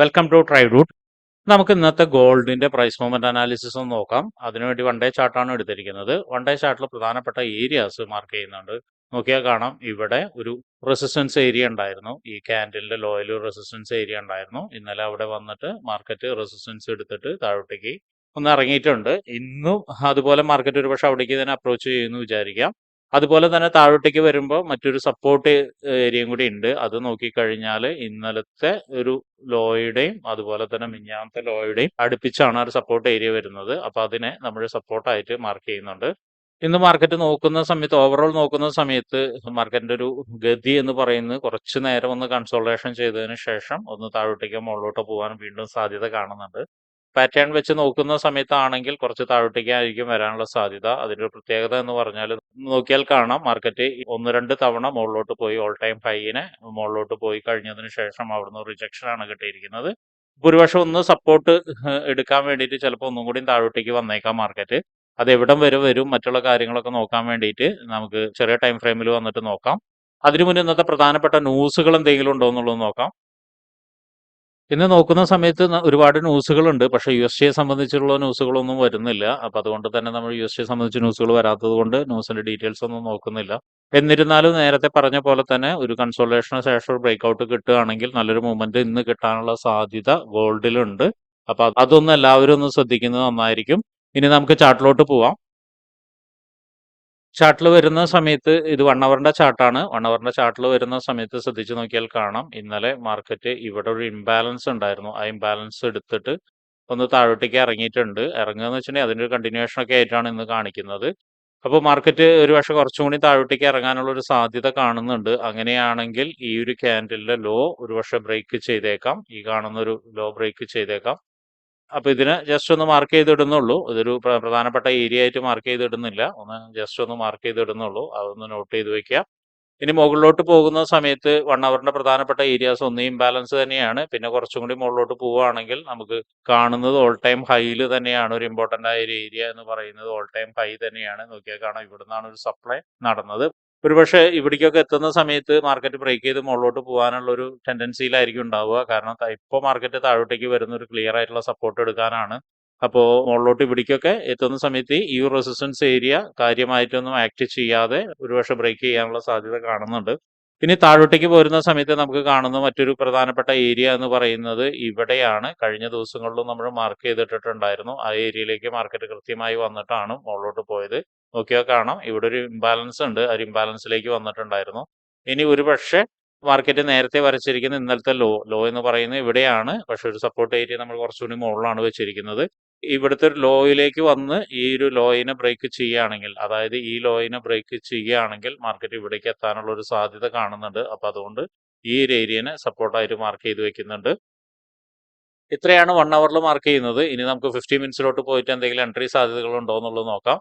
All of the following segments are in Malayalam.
വെൽക്കം ടു ട്രൈ റൂട്ട് നമുക്ക് ഇന്നത്തെ ഗോൾഡിന്റെ പ്രൈസ് മൂവ്മെന്റ് അനാലിസിസ് ഒന്ന് നോക്കാം. അതിനുവേണ്ടി വൺ ഡേ ചാർട്ടാണ് എടുത്തിരിക്കുന്നത്. വൺ ഡേ ചാർട്ടിൽ പ്രധാനപ്പെട്ട ഏരിയാസ് മാർക്ക് ചെയ്യുന്നുണ്ട്. നോക്കിയാൽ കാണാം. ഇവിടെ ഒരു റെസിസ്റ്റൻസ് ഏരിയ ഉണ്ടായിരുന്നു. ഈ കാൻഡിലിന്റെ ലോയൽ റെസിസ്റ്റൻസ് ഏരിയ ഉണ്ടായിരുന്നു. ഇന്നലെ അവിടെ വന്നിട്ട് മാർക്കറ്റ് റെസിസ്റ്റൻസ് എടുത്തിട്ട് താഴോട്ടേക്ക് ഒന്ന് ഇറങ്ങിയിട്ടുണ്ട്. ഇന്നും അതുപോലെ മാർക്കറ്റ് ഒരു പക്ഷെ അവിടേക്ക് തന്നെ അപ്രോച്ച് ചെയ്യുന്നു വിചാരിക്കാം. അതുപോലെ തന്നെ താഴോട്ടേക്ക് വരുമ്പോൾ മറ്റൊരു സപ്പോർട്ട് ഏരിയയും കൂടി ഉണ്ട്. അത് നോക്കിക്കഴിഞ്ഞാൽ ഇന്നലത്തെ ഒരു ലോയുടെയും അതുപോലെ തന്നെ മിഞ്ഞാമത്തെ ലോയുടെയും അടുപ്പിച്ചാണ് ഒരു സപ്പോർട്ട് ഏരിയ വരുന്നത്. അപ്പോൾ അതിനെ നമ്മൾ സപ്പോർട്ടായിട്ട് മാർക്ക് ചെയ്യുന്നുണ്ട്. ഇന്ന് മാർക്കറ്റ് നോക്കുന്ന സമയത്ത് ഓവറോൾ നോക്കുന്ന സമയത്ത് മാർക്കറ്റിന്റെ ഒരു ഗതി എന്ന് പറയുന്നത് കുറച്ച് നേരം ഒന്ന് കൺസോൾട്ടേഷൻ ചെയ്തതിന് ശേഷം ഒന്ന് താഴോട്ടേക്കോ മുകളിലോട്ടോ പോകാൻ വീണ്ടും സാധ്യത കാണുന്നുണ്ട്. പാറ്റേൺ വെച്ച് നോക്കുന്ന സമയത്താണെങ്കിൽ കുറച്ച് താഴോട്ടേക്കായിരിക്കും വരാനുള്ള സാധ്യത. അതിന്റെ ഒരു പ്രത്യേകത എന്ന് പറഞ്ഞാൽ നോക്കിയാൽ കാണാം. മാർക്കറ്റ് ഒന്ന് രണ്ട് തവണ മുകളിലോട്ട് പോയി ഓൾ ടൈം ഹൈനെ മുകളിലോട്ട് പോയി കഴിഞ്ഞതിന് ശേഷം അവിടുന്ന് റിജക്ഷൻ ആണ് കിട്ടിയിരിക്കുന്നത്. ഭൂരിപക്ഷം ഒന്ന് സപ്പോർട്ട് എടുക്കാൻ വേണ്ടിയിട്ട് ചിലപ്പോൾ ഒന്നും കൂടി താഴോട്ടേക്ക് വന്നേക്കാം മാർക്കറ്റ് അത് എവിടം വരെ വരും മറ്റുള്ള കാര്യങ്ങളൊക്കെ നോക്കാൻ വേണ്ടിയിട്ട് നമുക്ക് ചെറിയ ടൈം ഫ്രെയിമിൽ വന്നിട്ട് നോക്കാം. അതിനു മുന്നേ ഇന്നത്തെ പ്രധാനപ്പെട്ട ന്യൂസുകൾ എന്തെങ്കിലും ഉണ്ടോ എന്നുള്ളത് നോക്കാം. ഇന്ന് നോക്കുന്ന സമയത്ത് ഒരുപാട് ന്യൂസുകളുണ്ട്. പക്ഷേ യു എസ് എ സംബന്ധിച്ചുള്ള ന്യൂസുകളൊന്നും വരുന്നില്ല. അപ്പൊ അതുകൊണ്ട് തന്നെ നമ്മൾ യു എസ് എ സംബന്ധിച്ച് ന്യൂസുകൾ വരാത്തത് കൊണ്ട് ന്യൂസിന്റെ ഡീറ്റെയിൽസ് ഒന്നും നോക്കുന്നില്ല. എന്നിരുന്നാലും നേരത്തെ പറഞ്ഞ പോലെ തന്നെ ഒരു കൺസോളേഷന് ശേഷം ഒരു ബ്രേക്ക് ഔട്ട് കിട്ടുകയാണെങ്കിൽ നല്ലൊരു മൂവ്മെന്റ് ഇന്ന് കിട്ടാനുള്ള സാധ്യത ഗോൾഡിലുണ്ട് അപ്പൊ അതൊന്ന് എല്ലാവരും ഒന്ന് ശ്രദ്ധിക്കുന്നത് നന്നായിരിക്കും. ഇനി നമുക്ക് ചാർട്ടിലോട്ട് പോവാം. ചാർട്ടിൽ വരുന്ന സമയത്ത് ഇത് വൺ അവറിന്റെ ചാർട്ടാണ് വൺ അവറിന്റെ ചാർട്ടിൽ വരുന്ന സമയത്ത് ശ്രദ്ധിച്ചു നോക്കിയാൽ കാണാം. ഇന്നലെ മാർക്കറ്റ് ഇവിടെ ഒരു ഇംബാലൻസ് ഉണ്ടായിരുന്നു. ആ ഇംബാലൻസ് എടുത്തിട്ട് ഒന്ന് താഴോട്ടേക്ക് ഇറങ്ങിയിട്ടുണ്ട്. ഇറങ്ങുക എന്ന് വെച്ചിട്ടുണ്ടെങ്കിൽ അതിന്റെ ഒരു കണ്ടിന്യൂഷൻ ഒക്കെ ആയിട്ടാണ് ഇന്ന് കാണിക്കുന്നത്. അപ്പോൾ മാർക്കറ്റ് ഒരു പക്ഷേ കുറച്ചും കൂടി താഴോട്ടേക്ക് ഇറങ്ങാനുള്ള ഒരു സാധ്യത കാണുന്നുണ്ട്. അങ്ങനെയാണെങ്കിൽ ഈ ഒരു ക്യാൻഡലിലെ ലോ ഒരു പക്ഷേ ബ്രേക്ക് ചെയ്തേക്കാം. ഈ കാണുന്ന ഒരു ലോ ബ്രേക്ക് ചെയ്തേക്കാം. അപ്പൊ ഇതിന് ജസ്റ്റ് ഒന്ന് മാർക്ക് ചെയ്തിടുന്നുള്ളൂ. ഇതൊരു പ്രധാനപ്പെട്ട ഏരിയ ആയിട്ട് മാർക്ക് ചെയ്തിടുന്നില്ല. ഒന്ന് ജസ്റ്റ് ഒന്ന് മാർക്ക് ചെയ്തിടുന്നുള്ളൂ. അതൊന്ന് നോട്ട് ചെയ്ത് വെക്കുക ഇനി മുകളിലോട്ട് പോകുന്ന സമയത്ത് വൺ അവറിന്റെ പ്രധാനപ്പെട്ട ഏരിയാസ് ഒന്ന് ഇംബാലൻസ് തന്നെയാണ്. പിന്നെ കുറച്ചും കൂടി മുകളിലോട്ട് പോവുകയാണെങ്കിൽ നമുക്ക് കാണുന്നത് ഓൾ ടൈം ഹൈയിൽ തന്നെയാണ്. ഒരു ഇമ്പോർട്ടന്റ് ആയ ഒരു ഏരിയ എന്ന് പറയുന്നത് ഓൾ ടൈം ഹൈ തന്നെയാണ്. നോക്കിയാൽ കാണാം. ഇവിടുന്നാണ് ഒരു സപ്ലൈ നടന്നത്. ഒരുപക്ഷെ ഇവിടേക്കൊക്കെ എത്തുന്ന സമയത്ത് മാർക്കറ്റ് ബ്രേക്ക് ചെയ്ത് മുകളിലോട്ട് പോകാനുള്ള ഒരു ടെൻഡൻസിയിലായിരിക്കും ഉണ്ടാവുക. കാരണം ഇപ്പോൾ മാർക്കറ്റ് താഴോട്ടേക്ക് വരുന്ന ഒരു ക്ലിയർ ആയിട്ടുള്ള സപ്പോർട്ട് എടുക്കാനാണ്. അപ്പോൾ മുകളിലോട്ട് ഇവിടേക്കൊക്കെ എത്തുന്ന സമയത്ത് ഈ റെസിസ്റ്റൻസ് ഏരിയ കാര്യമായിട്ടൊന്നും ആക്ട് ചെയ്യാതെ ഒരുപക്ഷെ ബ്രേക്ക് ചെയ്യാനുള്ള സാധ്യത കാണുന്നുണ്ട്. ഇനി താഴോട്ടേക്ക് പോരുന്ന സമയത്ത് നമുക്ക് കാണുന്ന മറ്റൊരു പ്രധാനപ്പെട്ട ഏരിയ എന്ന് പറയുന്നത് ഇവിടെയാണ്. കഴിഞ്ഞ ദിവസങ്ങളിലും നമ്മൾ മാർക്ക് ചെയ്തിട്ടുണ്ടായിരുന്നു ആ ഏരിയയിലേക്ക് മാർക്കറ്റ് കൃത്യമായി വന്നിട്ടാണ് മുകളിലോട്ട് പോയത്. നോക്കിയാൽ കാണാം. ഇവിടെ ഒരു ഇംബാലൻസ് ഉണ്ട്. ആ ഒരു ഇംബാലൻസിലേക്ക് വന്നിട്ടുണ്ടായിരുന്നു. ഇനി ഒരു പക്ഷേ മാർക്കറ്റ് നേരത്തെ വരച്ചിരിക്കുന്ന ഇന്നലത്തെ ലോ ലോ എന്ന് പറയുന്നത് ഇവിടെയാണ്. പക്ഷെ ഒരു സപ്പോർട്ട് ഏരിയ നമ്മൾ കുറച്ചുകൂടി മുകളിലാണ് വെച്ചിരിക്കുന്നത്. ഇവിടുത്തെ ഒരു ലോയിലേക്ക് വന്ന് ഈ ഒരു ലോയിനെ ബ്രേക്ക് ചെയ്യുകയാണെങ്കിൽ അതായത് ഈ ലോയിനെ ബ്രേക്ക് ചെയ്യുകയാണെങ്കിൽ മാർക്കറ്റ് ഇവിടേക്ക് എത്താനുള്ള ഒരു സാധ്യത കാണുന്നുണ്ട്. അപ്പൊ അതുകൊണ്ട് ഈ ഒരു ഏരിയനെ സപ്പോർട്ടായിട്ട് മാർക്ക് ചെയ്ത് വെക്കുന്നുണ്ട്. ഇത്രയാണ് വൺ അവറിൽ മാർക്ക് ചെയ്യുന്നത്. ഇനി നമുക്ക് ഫിഫ്റ്റി മിനിറ്റ്സിലോട്ട് പോയിട്ട് എന്തെങ്കിലും എൻട്രി സാധ്യതകളുണ്ടോ എന്നുള്ളത് നോക്കാം.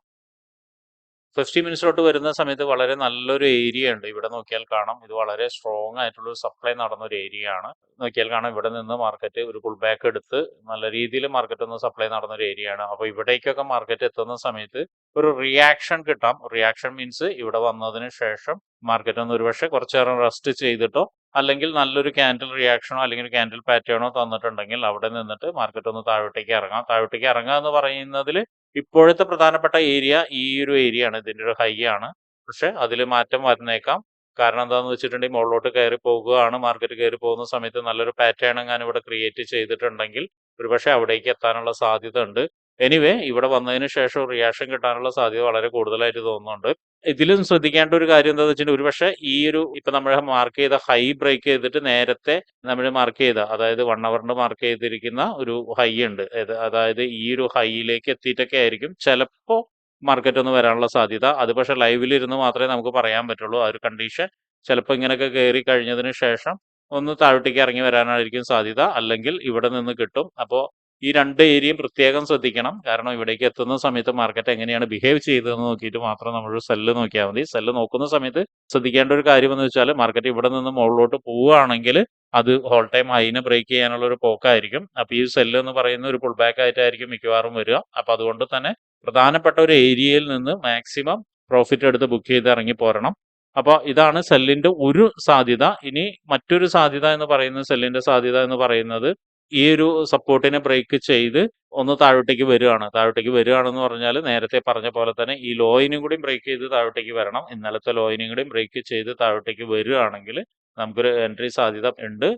ഫിഫ്റ്റി മിനിറ്റ്സിലോട്ട് വരുന്ന സമയത്ത് വളരെ നല്ലൊരു ഏരിയ ഉണ്ട്. ഇവിടെ നോക്കിയാൽ കാണാം. ഇത് വളരെ സ്ട്രോങ് ആയിട്ടുള്ള സപ്ലൈ നടന്ന ഒരു ഏരിയ ആണ്. നോക്കിയാൽ കാണാം ഇവിടെ നിന്ന് മാർക്കറ്റ് ഒരു പുൾ ബാക്ക് എടുത്ത് നല്ല രീതിയിൽ മാർക്കറ്റ് ഒന്ന് സപ്ലൈ നടന്ന ഒരു ഏരിയ ആണ്. അപ്പോൾ ഇവിടേക്കൊക്കെ മാർക്കറ്റ് എത്തുന്ന സമയത്ത് ഒരു റിയാക്ഷൻ കിട്ടാം. റിയാക്ഷൻ മീൻസ് ഇവിടെ വന്നതിന് ശേഷം മാർക്കറ്റ് ഒന്ന് ഒരുപക്ഷെ കുറച്ചു നേരം റെസ്റ്റ് ചെയ്തിട്ടോ അല്ലെങ്കിൽ നല്ലൊരു ക്യാൻഡിൽ റിയാക്ഷനോ അല്ലെങ്കിൽ ഒരു ക്യാൻഡിൽ പാറ്റേണോ തന്നിട്ടുണ്ടെങ്കിൽ അവിടെ നിന്നിട്ട് മാർക്കറ്റ് ഒന്ന് താഴോട്ടേക്ക് ഇറങ്ങാം. താഴോട്ടേക്ക് ഇറങ്ങുക എന്ന് പറയുന്നതിൽ ഇപ്പോഴത്തെ പ്രധാനപ്പെട്ട ഏരിയ ഈ ഒരു ഏരിയ ആണ്. ഇതിന്റെ ഒരു ഹൈ ആണ്. പക്ഷെ അതിൽ മാറ്റം വന്നേക്കാം. കാരണം എന്താന്ന് വെച്ചിട്ടുണ്ടെങ്കിൽ മുകളിലോട്ട് കയറി പോകുകയാണ്. മാർക്കറ്റ് കയറി പോകുന്ന സമയത്ത് നല്ലൊരു പാറ്റേൺ എങ്ങാനും ഇവിടെ ക്രിയേറ്റ് ചെയ്തിട്ടുണ്ടെങ്കിൽ ഒരുപക്ഷെ അവിടേക്ക് എത്താനുള്ള സാധ്യത ഉണ്ട് എനിവേ ഇവിടെ വന്നതിന് ശേഷം റിയാക്ഷൻ കിട്ടാനുള്ള സാധ്യത വളരെ കൂടുതലായിട്ട് തോന്നുന്നുണ്ട്. ഇതിലും ശ്രദ്ധിക്കേണ്ട ഒരു കാര്യം എന്താണെന്ന് വെച്ചിട്ടുണ്ടെങ്കിൽ ഒരുപക്ഷെ ഈ ഒരു ഇപ്പൊ നമ്മൾ മാർക്ക് ചെയ്ത ഹൈ ബ്രേക്ക് ചെയ്തിട്ട് നേരത്തെ നമ്മൾ മാർക്ക് ചെയ്ത അതായത് വൺ അവറിന്റെ മാർക്ക് ചെയ്തിരിക്കുന്ന ഒരു ഹൈ ഉണ്ട്. അതായത് ഈ ഒരു ഹൈയിലേക്ക് എത്തിയിട്ടൊക്കെ ആയിരിക്കും. ചിലപ്പോ മാർക്കറ്റ് ഒന്ന് വരാനുള്ള സാധ്യത. അത് പക്ഷെ ലൈവിൽ ഇരുന്ന് മാത്രമേ നമുക്ക് പറയാൻ പറ്റുള്ളൂ. ആ ഒരു കണ്ടീഷൻ ചിലപ്പോൾ ഇങ്ങനെയൊക്കെ കയറി കഴിഞ്ഞതിന് ശേഷം ഒന്ന് താഴോട്ടേക്ക് ഇറങ്ങി വരാനായിരിക്കും സാധ്യത. അല്ലെങ്കിൽ ഇവിടെ നിന്ന് കിട്ടും. അപ്പോൾ ഈ രണ്ട് ഏരിയയും പ്രത്യേകം ശ്രദ്ധിക്കണം. കാരണം ഇവിടേക്ക് എത്തുന്ന സമയത്ത് മാർക്കറ്റ് എങ്ങനെയാണ് ബിഹേവ് ചെയ്തതെന്ന് നോക്കിയിട്ട് മാത്രം നമ്മൾ സെല്ല് നോക്കിയാൽ മതി. സെല്ല് നോക്കുന്ന സമയത്ത് ശ്രദ്ധിക്കേണ്ട ഒരു കാര്യം എന്ന് വെച്ചാൽ മാർക്കറ്റ് ഇവിടെ നിന്ന് മുകളിലോട്ട് പോവുകയാണെങ്കിൽ അത് ഹോൾ ടൈം ഹൈനെ ബ്രേക്ക് ചെയ്യാനുള്ള ഒരു പോക്കായിരിക്കും. അപ്പൊ ഈ സെല്ല് എന്ന് പറയുന്ന ഒരു പുൾ ബാക്ക് ആയിട്ടായിരിക്കും മിക്കവാറും വരിക. അപ്പൊ അതുകൊണ്ട് തന്നെ പ്രധാനപ്പെട്ട ഒരു ഏരിയയിൽ നിന്ന് മാക്സിമം പ്രോഫിറ്റ് എടുത്ത് ബുക്ക് ചെയ്ത് ഇറങ്ങി പോരണം. അപ്പോൾ ഇതാണ് സെല്ലിന്റെ ഒരു സാധ്യത. ഇനി മറ്റൊരു സാധ്യത എന്ന് പറയുന്നത് സെല്ലിന്റെ സാധ്യത എന്ന് പറയുന്നത് ഈ ഒരു സപ്പോർട്ടിനെ ബ്രേക്ക് ചെയ്ത് ഒന്ന് താഴോട്ടേക്ക് വരികയാണ് താഴോട്ടേക്ക് വരികയാണെന്ന് പറഞ്ഞാൽ നേരത്തെ പറഞ്ഞ പോലെ തന്നെ ഈ ലോയിനും കൂടി ബ്രേക്ക് ചെയ്ത് താഴോട്ടേക്ക് വരണം. ഇന്നലത്തെ ലോയിനും കൂടി ബ്രേക്ക് ചെയ്ത് താഴോട്ടേക്ക് വരികയാണെങ്കിൽ നമുക്കൊരു എൻട്രി സാധ്യത ഉണ്ട്.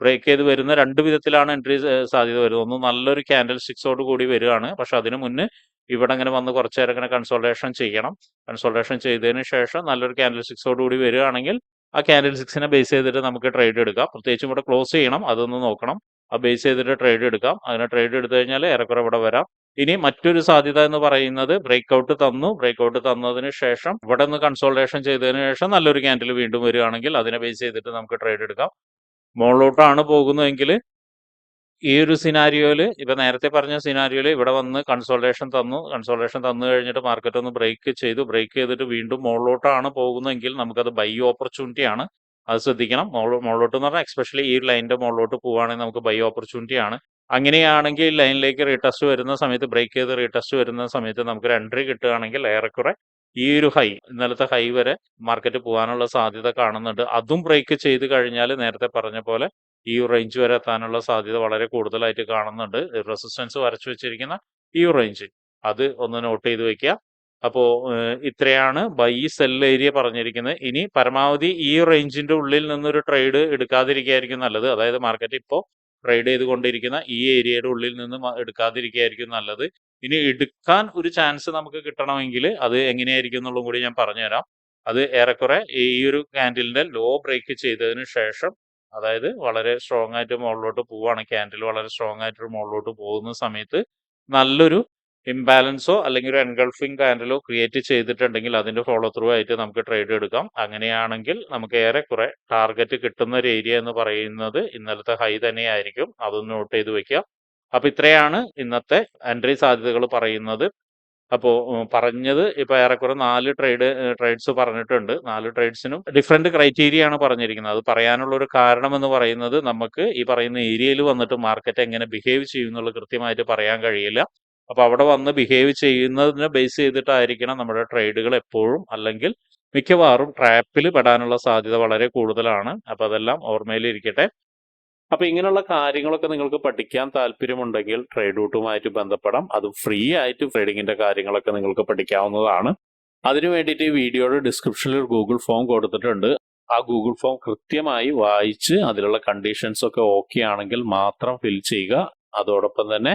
ബ്രേക്ക് ചെയ്ത് വരുന്ന രണ്ട് വിധത്തിലാണ് എൻട്രി സാധ്യത വരുന്നത്. ഒന്ന് നല്ലൊരു ക്യാൻഡൽ സ്റ്റിക്സോട് കൂടി വരികയാണ് പക്ഷെ അതിനു മുന്നേ ഇവിടെ ഇങ്ങനെ വന്ന് കുറച്ച് നേരം ഇങ്ങനെ കൺസോൾട്ടേഷൻ ചെയ്യണം. കൺസോൾട്ടേഷൻ ചെയ്തതിന് ശേഷം നല്ലൊരു ക്യാൻഡൽ സ്റ്റിക്സോട് കൂടി വരികയാണെങ്കിൽ ആ ക്യാൻഡൽ സിക്സിനെ ബേസ് ചെയ്തിട്ട് നമുക്ക് ട്രേഡ് എടുക്കാം. പ്രത്യേകിച്ചും ഇവിടെ ക്ലോസ് ചെയ്യണം. അതൊന്ന് നോക്കണം. ആ ബേസ് ചെയ്തിട്ട് ട്രേഡ് എടുക്കാം. അങ്ങനെ ട്രേഡ് എടുത്തു കഴിഞ്ഞാൽ ഏറെക്കുറെ ഇവിടെ വരാം. ഇനി മറ്റൊരു സാധ്യത എന്ന് പറയുന്നത് ബ്രേക്ക് ഔട്ട് തന്നു. ബ്രേക്ക് ഔട്ട് തന്നതിന് ശേഷം ഇവിടെ നിന്ന് കൺസോൾട്ടേഷൻ ചെയ്തതിന് ശേഷം നല്ലൊരു ക്യാൻഡിൽ വീണ്ടും വരികയാണെങ്കിൽ അതിനെ ബേസ് ചെയ്തിട്ട് നമുക്ക് ട്രേഡ് എടുക്കാം. മുകളിലോട്ടാണ് പോകുന്നതെങ്കിൽ ഈ ഒരു സിനാരിയോയിൽ ഇപ്പൊ നേരത്തെ പറഞ്ഞ സിനാരിയോയിൽ ഇവിടെ വന്ന് കൺസോൾട്ടേഷൻ തന്നു. കൺസോൾട്ടേഷൻ തന്നു കഴിഞ്ഞിട്ട് മാർക്കറ്റ് ഒന്ന് ബ്രേക്ക് ചെയ്തു. ബ്രേക്ക് ചെയ്തിട്ട് വീണ്ടും മുകളിലോട്ടാണ് പോകുന്നതെങ്കിൽ നമുക്കത് ബൈ ഓപ്പർച്യൂണിറ്റി ആണ്. അത് ശ്രദ്ധിക്കണം. മുകളിലോട്ട് എന്ന് പറഞ്ഞാൽ എക്സ്പെഷ്യലി ഈ ലൈനിന്റെ മുകളിലോട്ട് പോവുകയാണെങ്കിൽ നമുക്ക് ബൈ ഓപ്പർച്യൂണിറ്റി ആണ്. അങ്ങനെയാണെങ്കിൽ ലൈനിലേക്ക് റീടെസ്റ്റ് വരുന്ന സമയത്ത് ബ്രേക്ക് ചെയ്ത് റീടെസ്റ്റ് വരുന്ന സമയത്ത് നമുക്ക് ഒരു എൻട്രി കിട്ടുകയാണെങ്കിൽ ഏറെക്കുറെ ഈ ഒരു ഹൈ ഇന്നലത്തെ ഹൈ വരെ മാർക്കറ്റ് പോകാനുള്ള സാധ്യത കാണുന്നുണ്ട്. അതും ബ്രേക്ക് ചെയ്ത് കഴിഞ്ഞാൽ നേരത്തെ പറഞ്ഞ പോലെ ഈ റേഞ്ച് വരെ എത്താനുള്ള സാധ്യത വളരെ കൂടുതലായിട്ട് കാണുന്നുണ്ട്. റെസിസ്റ്റൻസ് വരച്ചു വെച്ചിരിക്കുന്ന ഈ റേഞ്ച് അത് ഒന്ന് നോട്ട് ചെയ്ത് വെക്കുക. അപ്പോൾ ഇത്രയാണ് ബൈ സെൽ ഏരിയ പറഞ്ഞിരിക്കുന്നത് ഇനി പരമാവധി ഈ റേഞ്ചിന്റെ ഉള്ളിൽ നിന്നൊരു ട്രേഡ് എടുക്കാതിരിക്കുകയായിരിക്കും നല്ലത്. അതായത് മാർക്കറ്റ് ഇപ്പോൾ ട്രേഡ് ചെയ്തുകൊണ്ടിരിക്കുന്ന ഈ ഏരിയയുടെ ഉള്ളിൽ നിന്ന് എടുക്കാതിരിക്കുകയായിരിക്കും നല്ലത്. ഇനി എടുക്കാൻ ഒരു ചാൻസ് നമുക്ക് കിട്ടണമെങ്കിൽ അത് എങ്ങനെയായിരിക്കും എന്നുള്ളതും കൂടി ഞാൻ പറഞ്ഞുതരാം. അത് ഏറെക്കുറെ ഈ ഒരു ക്യാൻഡിലിന്റെ ലോ ബ്രേക്ക് ചെയ്തതിന് ശേഷം അതായത് വളരെ സ്ട്രോങ് ആയിട്ട് മുകളിലോട്ട് പോവുകയാണ് ക്യാൻഡിൽ വളരെ സ്ട്രോങ് ആയിട്ട് മുകളിലോട്ട് പോകുന്ന സമയത്ത് നല്ലൊരു ഇംബാലൻസോ അല്ലെങ്കിൽ ഒരു എൻഗൾഫിംഗ് കാൻഡലോ ക്രിയേറ്റ് ചെയ്തിട്ടുണ്ടെങ്കിൽ അതിന്റെ ഫോളോ ത്രൂ ആയിട്ട് നമുക്ക് ട്രേഡ് എടുക്കാം. അങ്ങനെയാണെങ്കിൽ നമുക്ക് ഏറെക്കുറെ ടാർഗറ്റ് കിട്ടുന്ന ഒരു ഏരിയ എന്ന് പറയുന്നത് ഇന്നലത്തെ ഹൈ തന്നെയായിരിക്കും. അതൊന്ന് നോട്ട് ചെയ്ത് വെക്കുക. അപ്പൊ ഇത്രയാണ് ഇന്നത്തെ എൻട്രി സാധ്യതകൾ പറയുന്നത്. അപ്പോൾ പറഞ്ഞത് ഇപ്പൊ ഏറെക്കുറെ നാല് ട്രേഡ് ട്രേഡ്സ് പറഞ്ഞിട്ടുണ്ട്. നാല് ട്രേഡ്സിനും ഡിഫറെന്റ് ക്രൈറ്റീരിയ ആണ് പറഞ്ഞിരിക്കുന്നത്. അത് പറയാനുള്ള ഒരു കാരണം എന്ന് പറയുന്നത് നമുക്ക് ഈ പറയുന്ന ഏരിയയിൽ വന്നിട്ട് മാർക്കറ്റ് എങ്ങനെ ബിഹേവ് ചെയ്യും എന്നുള്ളത് കൃത്യമായിട്ട് പറയാൻ കഴിയില്ല. അപ്പൊ അവിടെ വന്ന് ബിഹേവ് ചെയ്യുന്നതിനെ ബേസ് ചെയ്തിട്ടായിരിക്കണം നമ്മുടെ ട്രേഡുകൾ എപ്പോഴും അല്ലെങ്കിൽ മിക്കവാറും ട്രാപ്പിൽ പെടാനുള്ള സാധ്യത വളരെ കൂടുതലാണ്. അപ്പോൾ അതെല്ലാം ഓർമ്മയിലിരിക്കട്ടെ അപ്പൊ ഇങ്ങനെയുള്ള കാര്യങ്ങളൊക്കെ നിങ്ങൾക്ക് പഠിക്കാൻ താല്പര്യമുണ്ടെങ്കിൽ ട്രേഡ് റൂട്ടുമായിട്ട് ബന്ധപ്പെടാം. അത് ഫ്രീ ആയിട്ട് ട്രേഡിങ്ങിന്റെ കാര്യങ്ങളൊക്കെ നിങ്ങൾക്ക് പഠിക്കാവുന്നതാണ്. അതിനു വേണ്ടിയിട്ട് ഈ വീഡിയോയുടെ ഡിസ്ക്രിപ്ഷനിൽ ഒരു ഗൂഗിൾ ഫോം കൊടുത്തിട്ടുണ്ട്. ആ ഗൂഗിൾ ഫോം കൃത്യമായി വായിച്ച് അതിലുള്ള കണ്ടീഷൻസ് ഒക്കെ ഓക്കെ ആണെങ്കിൽ മാത്രം ഫിൽ ചെയ്യുക. അതോടൊപ്പം തന്നെ